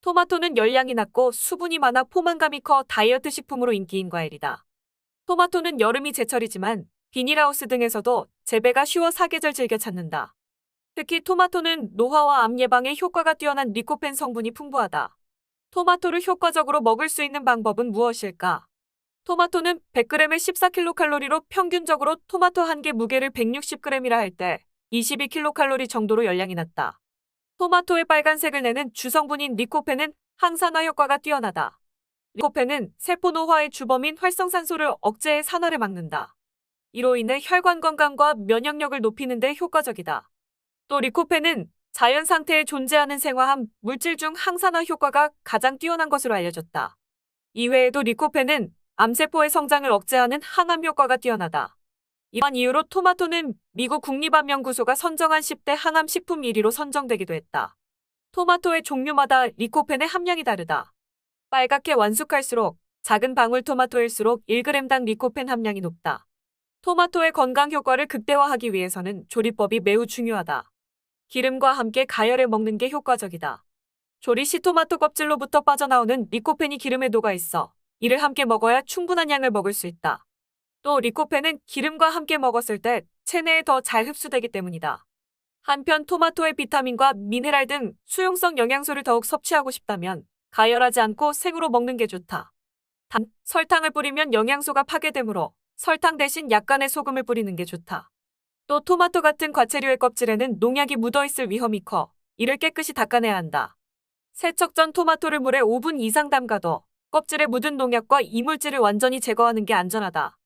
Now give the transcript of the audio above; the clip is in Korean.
토마토는 열량이 낮고 수분이 많아 포만감이 커 다이어트 식품으로 인기인 과일이다. 토마토는 여름이 제철이지만 비닐하우스 등에서도 재배가 쉬워 사계절 즐겨 찾는다. 특히 토마토는 노화와 암 예방에 효과가 뛰어난 리코펜 성분이 풍부하다. 토마토를 효과적으로 먹을 수 있는 방법은 무엇일까? 토마토는 100g에 14kcal로 평균적으로 토마토 한 개 무게를 160g이라 할 때 22kcal 정도로 열량이 낮다. 토마토의 빨간색을 내는 주성분인 리코펜은 항산화 효과가 뛰어나다. 리코펜은 세포 노화의 주범인 활성산소를 억제해 산화를 막는다. 이로 인해 혈관 건강과 면역력을 높이는 데 효과적이다. 또 리코펜은 자연 상태에 존재하는 생화합 물질 중 항산화 효과가 가장 뛰어난 것으로 알려졌다. 이외에도 리코펜은 암세포의 성장을 억제하는 항암 효과가 뛰어나다. 이러한 이유로 토마토는 미국 국립암연구소가 선정한 10대 항암 식품 1위로 선정되기도 했다. 토마토의 종류마다 리코펜의 함량이 다르다. 빨갛게 완숙할수록 작은 방울 토마토일수록 1g당 리코펜 함량이 높다. 토마토의 건강 효과를 극대화하기 위해서는 조리법이 매우 중요하다. 기름과 함께 가열해 먹는 게 효과적이다. 조리 시 토마토 껍질로부터 빠져나오는 리코펜이 기름에 녹아 있어 이를 함께 먹어야 충분한 양을 먹을 수 있다. 또 리코펜은 기름과 함께 먹었을 때 체내에 더 잘 흡수되기 때문이다. 한편 토마토의 비타민과 미네랄 등 수용성 영양소를 더욱 섭취하고 싶다면 가열하지 않고 생으로 먹는 게 좋다. 단, 설탕을 뿌리면 영양소가 파괴되므로 설탕 대신 약간의 소금을 뿌리는 게 좋다. 또 토마토 같은 과체류의 껍질에는 농약이 묻어 있을 위험이 커 이를 깨끗이 닦아내야 한다. 세척 전 토마토를 물에 5분 이상 담가도 껍질에 묻은 농약과 이물질을 완전히 제거하는 게 안전하다.